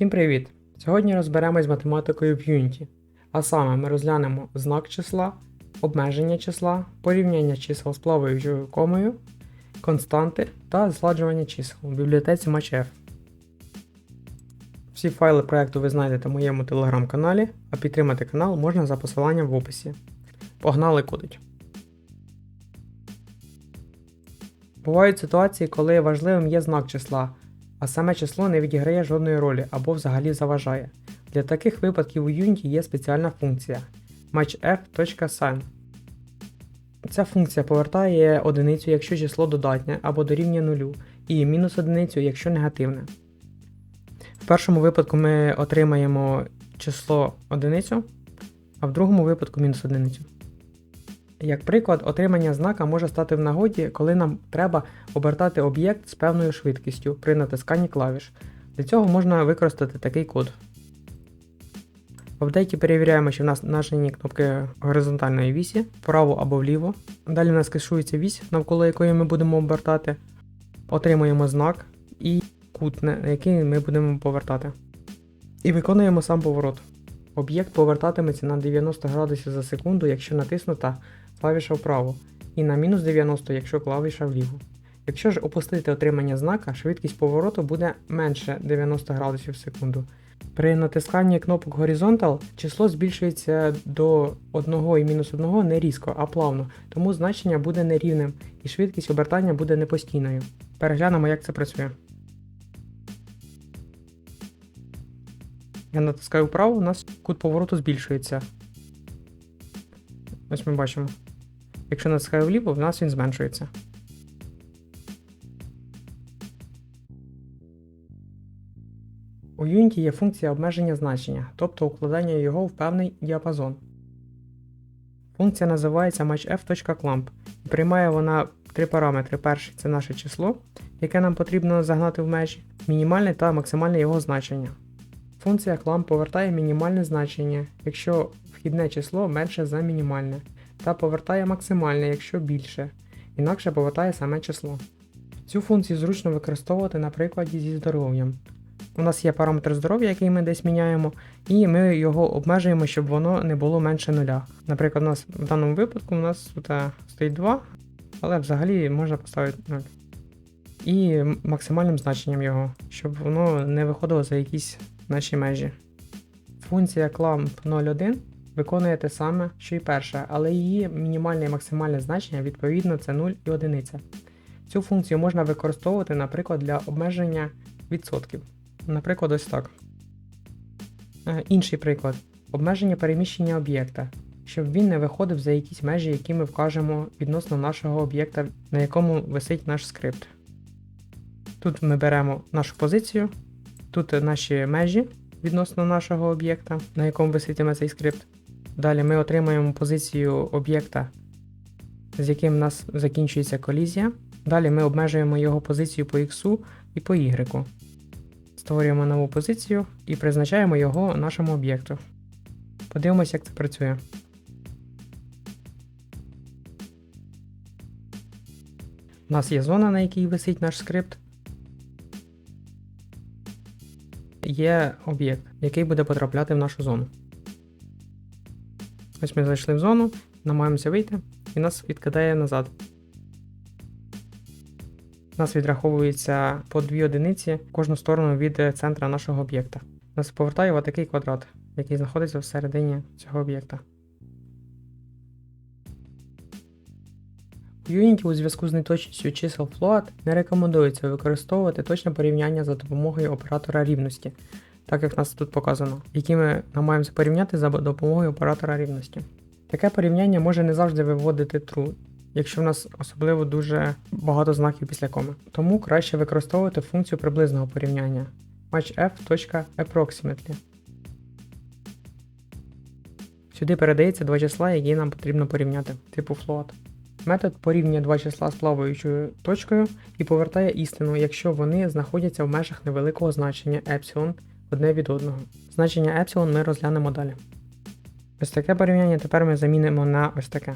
Всім привіт! Сьогодні розберемось з математикою в Unity. А саме ми розглянемо знак числа, обмеження числа, порівняння чисел з плаваючою комою, константи та зладжування чисел у бібліотеці MatchF. Всі файли проекту ви знайдете в моєму телеграм-каналі, а підтримати канал можна за посиланням в описі. Погнали кодить! Бувають ситуації, коли важливим є знак числа, а саме число не відіграє жодної ролі або взагалі заважає. Для таких випадків у Unity є спеціальна функція matchf.sign. Ця функція повертає одиницю, якщо число додатнє або дорівнює нулю, і мінус одиницю, якщо негативне. В першому випадку ми отримаємо число одиницю, а в другому випадку мінус одиницю. Як приклад, отримання знака може стати в нагоді, коли нам треба обертати об'єкт з певною швидкістю при натисканні клавіш. Для цього можна використати такий код. В апдейті перевіряємо, чи в нас нажені кнопки горизонтальної вісі, вправо або вліво. Далі у нас кешується вісь, навколо якої ми будемо обертати. Отримуємо знак і кут, який ми будемо повертати. І виконуємо сам поворот. Об'єкт повертатиметься на 90 градусів за секунду, якщо натиснута клавіша вправо, і на мінус 90, якщо клавіша вліво. Якщо ж опустити отримання знака, швидкість повороту буде менше 90 градусів в секунду. При натисканні кнопок Horizontal число збільшується до 1 і мінус 1 не різко, а плавно, тому значення буде нерівним і швидкість обертання буде непостійною. Переглянемо, як це працює. Я натискаю вправо, у нас кут повороту збільшується. Ось ми бачимо. Якщо натискаю вліво, в нас він зменшується. У Unity є функція обмеження значення, тобто укладання його в певний діапазон. Функція називається matchf.clamp і приймає вона три параметри. Перший це наше число, яке нам потрібно загнати в межі, мінімальне та максимальне його значення. Функція clamp повертає мінімальне значення, якщо вхідне число менше за мінімальне, та повертає максимальне, якщо більше, інакше повертає саме число. Цю функцію зручно використовувати на прикладі зі здоров'ям. У нас є параметр здоров'я, який ми десь міняємо, і ми його обмежуємо, щоб воно не було менше нуля. Наприклад, у нас в даному випадку у нас тут е, стоїть 2, але взагалі можна поставити 0. І максимальним значенням його, щоб воно не виходило за якісь наші межі. Функція clamp01 виконує те саме, що і перша, але її мінімальне і максимальне значення відповідно це 0 і 1. Цю функцію можна використовувати, наприклад, для обмеження відсотків. Наприклад, ось так. Е, Інший приклад обмеження переміщення об'єкта, щоб він не виходив за якісь межі, які ми вкажемо відносно нашого об'єкта, на якому висить наш скрипт. Тут ми беремо нашу позицію, тут наші межі відносно нашого об'єкта, на якому виситиме цей скрипт. Далі ми отримаємо позицію об'єкта, з яким у нас закінчується колізія. Далі ми обмежуємо його позицію по X і по Y. Створюємо нову позицію і призначаємо його нашому об'єкту. Подивимося, як це працює. У нас є зона, на якій висить наш скрипт. Є об'єкт, який буде потрапляти в нашу зону. Ось ми зайшли в зону, намагаємося вийти, і нас відкидає назад. Нас відраховується по 2 одиниці в кожну сторону від центра нашого об'єкта. Нас повертає в такий квадрат, який знаходиться всередині цього об'єкта. У Unity у зв'язку з неточністю чисел float не рекомендується використовувати точне порівняння за допомогою оператора рівності, так як нас тут показано, які ми намагаємося порівняти за допомогою оператора рівності. Таке порівняння може не завжди виводити true, якщо в нас особливо дуже багато знаків після коми. Тому краще використовувати функцію приблизного порівняння matchf.approximately. Сюди передається два числа, які нам потрібно порівняти, типу float. Метод порівнює два числа з плаваючою точкою і повертає істину, якщо вони знаходяться в межах невеликого значення епсилон одне від одного. Значення епсилон ми розглянемо далі. Ось таке порівняння тепер ми замінимо на ось таке.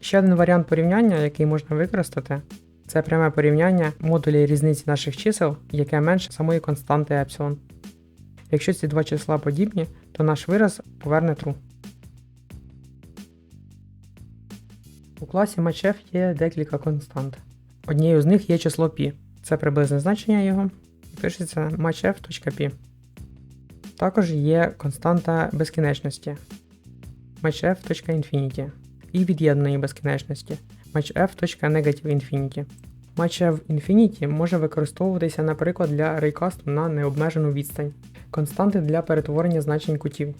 Ще один варіант порівняння, який можна використати, це пряме порівняння модулі різниці наших чисел, яке менше самої константи епсилон. Якщо ці два числа подібні, то наш вираз поверне true. У класі matchf є декілька констант. Однією з них є число π. Це приблизне значення його. Пишеться matchf.p. Також є константа безкінечності matchf.infinity і від'єднаної безкінечності matchf.negativeInfinity. Matchf Infinity може використовуватися, наприклад, для рейкасту на необмежену відстань. Константи для перетворення значень кутів.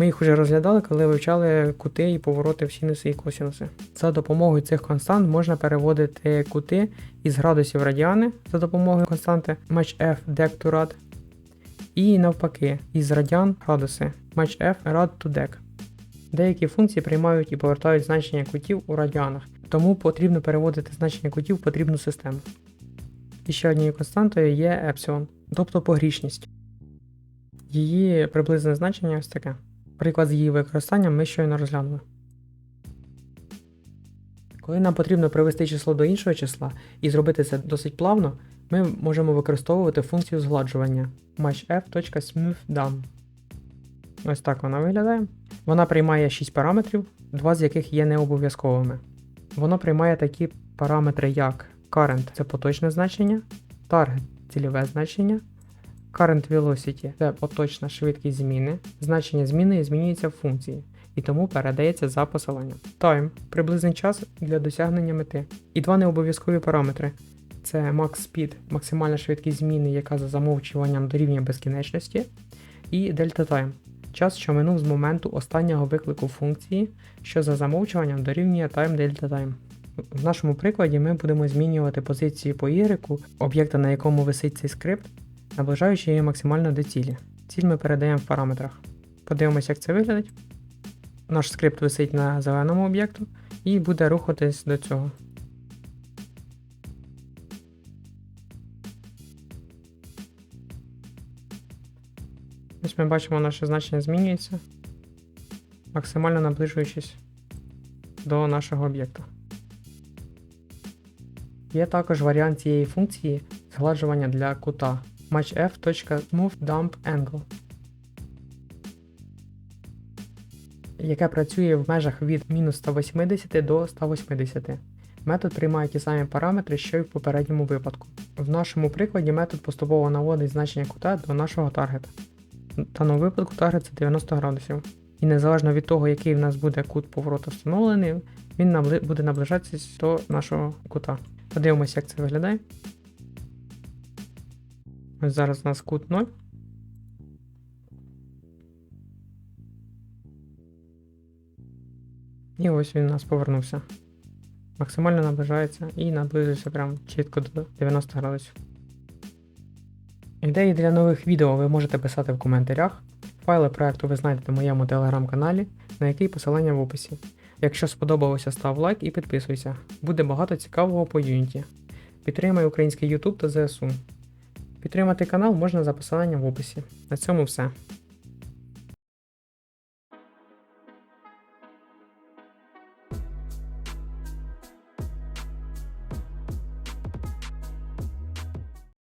Ми їх вже розглядали, коли вивчали кути і повороти в синуси і косинуси. За допомогою цих констант можна переводити кути із градусів радіани за допомогою константи matchf dec to rad і навпаки із радіан градуси matchf rad to dec. Деякі функції приймають і повертають значення кутів у радіанах, тому потрібно переводити значення кутів в потрібну систему. І ще однією константою є епсилон, тобто погрішність. Її приблизне значення ось таке. Приклад з її використанням ми щойно розглянули. Коли нам потрібно привести число до іншого числа і зробити це досить плавно, ми можемо використовувати функцію згладжування matchf.smoothdown. Ось так вона виглядає. Вона приймає 6 параметрів, два з яких є необов'язковими. Воно приймає такі параметри, як current це поточне значення, target цільове значення, current velocity це поточна швидкість зміни. Значення зміни змінюється в функції і тому передається за посиланням. Time приблизний час для досягнення мети. І два необов'язкові параметри. Це max speed, максимальна швидкість зміни, яка за замовчуванням дорівнює безкінечності, і delta time час, що минув з моменту останнього виклику функції, що за замовчуванням дорівнює time delta time. В нашому прикладі ми будемо змінювати позиції по Y, об'єкта, на якому висить цей скрипт, наближаючи її максимально до цілі. Ціль ми передаємо в параметрах. Подивимося, як це виглядить. Наш скрипт висить на зеленому об'єкту і буде рухатись до цього. Ось ми бачимо, наше значення змінюється, максимально наближуючись до нашого об'єкта. Є також варіант цієї функції згладжування для кута matchf.moveDumpAngle, яке працює в межах від мінус 180 до 180. Метод приймає ті самі параметри, що й в попередньому випадку. В нашому прикладі метод поступово наводить значення кута до нашого таргета. В даному випадку таргет це 90 градусів. І незалежно від того, який в нас буде кут повороту встановлений, він буде наближатися до нашого кута. Подивимося, як це виглядає. Зараз у нас кут 0. І ось він у нас повернувся. Максимально наближається і наблизився прям чітко до 90 градусів. Ідеї для нових відео ви можете писати в коментарях. Файли проекту ви знайдете в моєму телеграм-каналі, на який посилання в описі. Якщо сподобалося, став лайк і підписуйся. Буде багато цікавого по Unity. Підтримай український YouTube та ЗСУ. Підтримати канал можна за посиланням в описі. На цьому все.